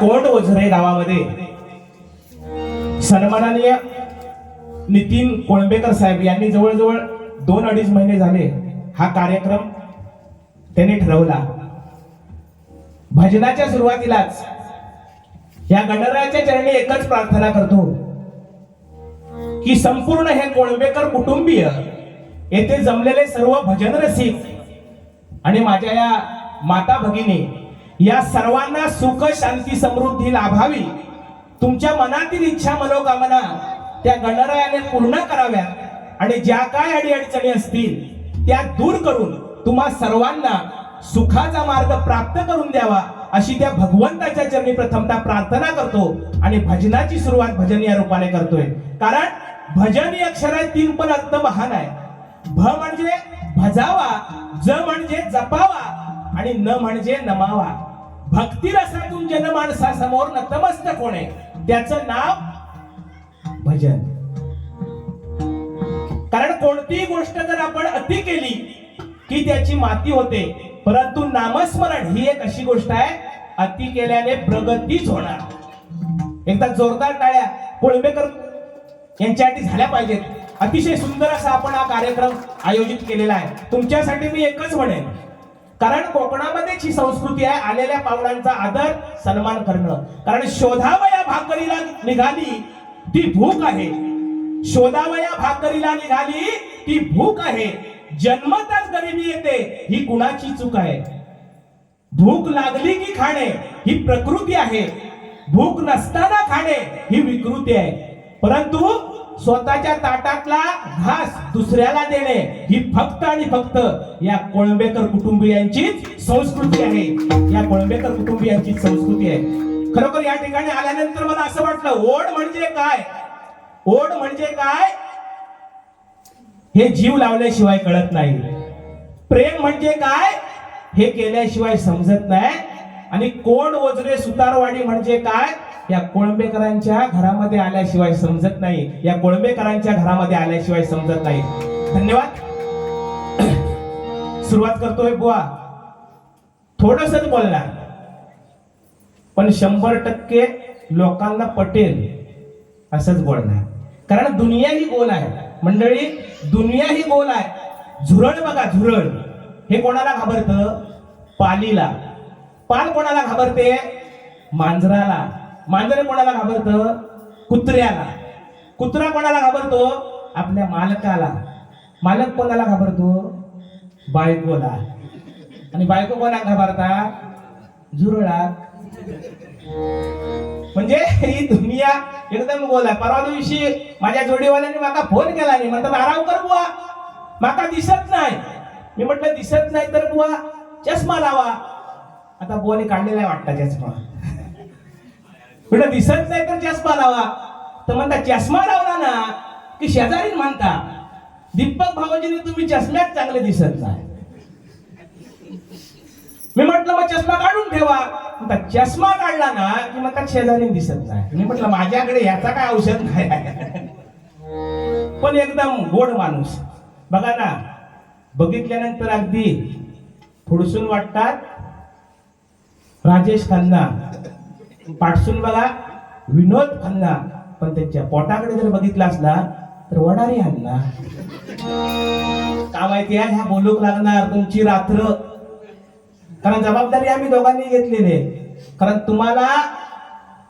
Coat ओझरे गावामध्ये. सन्माननीय नितीन कोळंबेकर साहेब यांनी जवळजवळ दोन अडीच महिने झाले हा कार्यक्रम त्यांनी ठरवला. भजनाच्या सुरुवातीलाच या गणरायाच्या चरणी एकच प्रार्थना करतो की संपूर्ण हे कोळंबेकर कुटुंबीय येथे जमलेले सर्व भजन रसिक आणि माझ्या या माता भगिनी या सर्वांना सुख शांती समृद्धी लाभावी. तुमच्या मनातील इच्छा मनोकामना त्या गणरायाने पूर्ण कराव्या. आणि ज्या काय अडीअडचणी असतील त्या दूर करून तुम्हा सर्वांना सुखाचा मार्ग प्राप्त करून द्यावा अशी त्या भगवंताच्या चरणी प्रथमतः प्रार्थना करतो आणि भजनाची सुरुवात भजन या रूपाने करतोय. कारण भजन ही अक्षरात तीन पण अर्थ महान आहे. भ म्हणजे भजावा ज म्हणजे जपावा आणि न म्हणजे नमावा. भक्तिरसातून जनमानसासमोर नतमस्तक होणे. त्याचं नाव भजन. कारण कोणतीही गोष्ट जर आपण अति केली की त्याची माती होते परंतु नामस्मरण ही एक अशी गोष्ट आहे अति केल्याने प्रगतीच होणार. एकदा जोरदार टाळ्या कोळंबेकर यांच्यासाठी झाल्या पाहिजेत. अतिशय सुंदर असा आपण हा कार्यक्रम आयोजित केलेला आहे. तुमच्यासाठी मी एकच म्हणेन कारण कोकणामध्येच ही संस्कृती आहे आलेल्या पावलांचा आदर सन्मान करणं. कारण शोधावया भाकरीला निघाली ती भूक आहे. शोधावया भाकरीला निघाली ती भूक आहे. जन्मताच गरिबी येते ही कुणाची चूक आहे? भूक लागली की खाणे ही प्रकृती आहे. भूक नसताना खाणे ही विकृती आहे. परंतु स्वतःच्या ताटातला घास दुसऱ्याला देणे ही फक्त आणि फक्त या कोळंबेकर कुटुंबियांचीच संस्कृती आहे. या कोळंबेकर कुटुंबियांचीच संस्कृती आहे. खरोखर या ठिकाणी आल्यानंतर मला असं वाटलं ओढ म्हणजे काय? ओढ म्हणजे काय? हे जीव लावल्याशिवाय कळत नाही. प्रेम म्हणजे काय? हे केल्याशिवाय समजत नाही. आणि कोण वजरे सुतारवाडी म्हणजे काय? या कोळंबेकरांच्या घरामध्ये आल्याशिवाय समजत नाही. या कोळंबेकरांच्या घरामध्ये आल्याशिवाय समजत नाही. धन्यवाद. सुरुवात करतोय बुवा. थोडसच बोलणार. पण शंभर टक्के लोकांना पटेल असंच बोलणार. कारण दुनिया ही गोल आहे. मंडळी दुनिया ही गोल आहे. झुरळ बघा झुरळ. हे कोणाला घाबरतं? पालीला. पाल कोणाला घाबरते? मांजराला. मांजर कोणाला घाबरतं? कुत्र्याला. कुत्रा कोणाला घाबरतो? आपल्या मालकाला. मालक कोणाला घाबरतो? बायकोला. आणि बायको कोणाला घाबरता? झुरळा म्हणजे ही दुनिया एकदम गोल आहे. परवा दिवशी माझ्या जोडीवाल्याने माका फोन केला. नाही म्हणतात आराम कर बुवा. माका दिसत नाही. मी म्हटलं दिसत नाही तर बुवा चष्मा लावा. आता बुवाने काढलेला आहे वाटतं चष्मा. म्हटलं दिसत नाही तर चष्मा लावा. तर म्हणता चष्मा लावला ना की शेजारी म्हणता दीपक भावाजीने तुम्ही चष्म्यात चांगले दिसत नाही. मी म्हटलं मग चष्मा काढून ठेवा. म्हणता चष्मा काढला ना की मग शेजारी दिसत नाही. मी म्हटलं माझ्याकडे याचा काय औषध नाही. पण एकदम गोड माणूस. बघा ना बघितल्यानंतर अगदी फुडसून वाटतात राजेश खन्ना. पाठसून बघा. विनोद खन्ना पण त्यांच्या पोटाकडे जर बघितला असला तर वडारी आणला. का माहिती आहे? ह्या बोलूक लागणार तुमची रात्र. कारण जबाबदारी आम्ही दोघांनी घेतलेली आहे. कारण तुम्हाला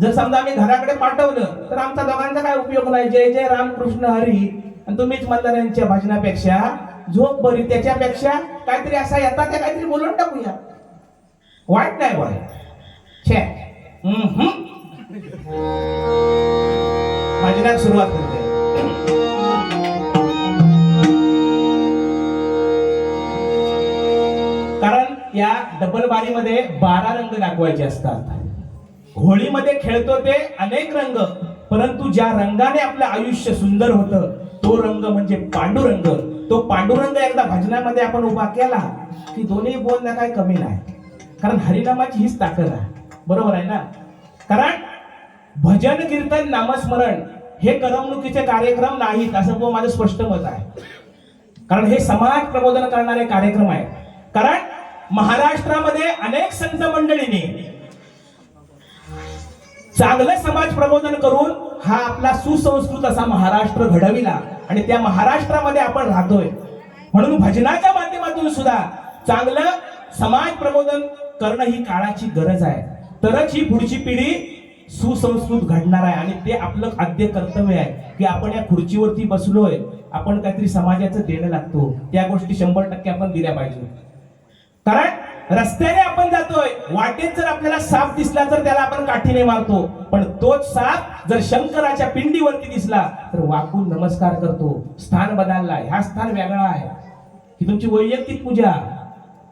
जर समजा आम्ही घराकडे पाठवलं तर आमचा दोघांचा काय उपयोग नाही? जय जय रामकृष्ण हरी. आणि तुम्हीच मल्हारांच्या भजनापेक्षा झोप बरी. त्याच्यापेक्षा काहीतरी असा येता त्या काहीतरी बोलून टाकूया. वाईट नाही वाईट. छे. हम्म. भजनात सुरुवात करते. कारण या डबल बारीमध्ये बारा रंग दाखवायचे असतात. होळीमध्ये खेळतो ते अनेक रंग परंतु ज्या रंगाने आपलं आयुष्य सुंदर होतं तो रंग म्हणजे पांडुरंग. तो पांडुरंग एकदा भजनामध्ये आपण उभा केला की दोन्ही बोलणं काय कमी नाही. कारण हरिनामाची हीच ताकद आहे. बरोबर आहे ना? कारण भजन कीर्तन नामस्मरण हे करमणुकीचे कार्यक्रम नाहीत असं माझं स्पष्ट मत आहे. कारण हे समाज प्रबोधन करणारे कार्यक्रम आहे. कारण महाराष्ट्रामध्ये अनेक संत मंडळींनी चांगलं समाज प्रबोधन करून हा आपला सुसंस्कृत असा महाराष्ट्र घडविला आणि त्या महाराष्ट्रामध्ये आपण राहतोय. म्हणून भजनाच्या माध्यमातून सुद्धा चांगलं समाज प्रबोधन करणं ही काळाची गरज आहे. तरच ही पुढची पिढी सुसंस्कृत घडणार आहे. आणि ते आपलं आद्य कर्तव्य आहे की आपण या खुर्चीवरती बसलोय आपण काहीतरी समाजाचं देणं लागतो. त्या गोष्टी शंभर टक्के आपण दिल्या पाहिजे. कारण रस्त्याने आपण जातोय वाटेत जर आपल्याला साप दिसला तर त्याला आपण काठीने मारतो. पण तोच साप जर शंकराच्या पिंडीवरती दिसला तर वाकून नमस्कार करतो. स्थान बदलला ह्या स्थान वेगळा आहे. ही तुमची वैयक्तिक पूजा.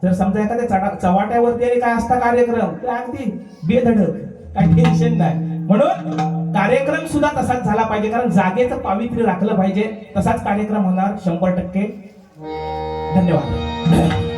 जर समजा एखाद्या चढा- चव्हाट्यावरती आणि काय असता कार्यक्रम तर अगदी बेधडक काय टेन्शन नाही. म्हणून कार्यक्रम सुद्धा तसाच झाला पाहिजे कारण जागेचं पावित्र्य राखलं पाहिजे तसाच कार्यक्रम होणार शंभर टक्के. धन्यवाद.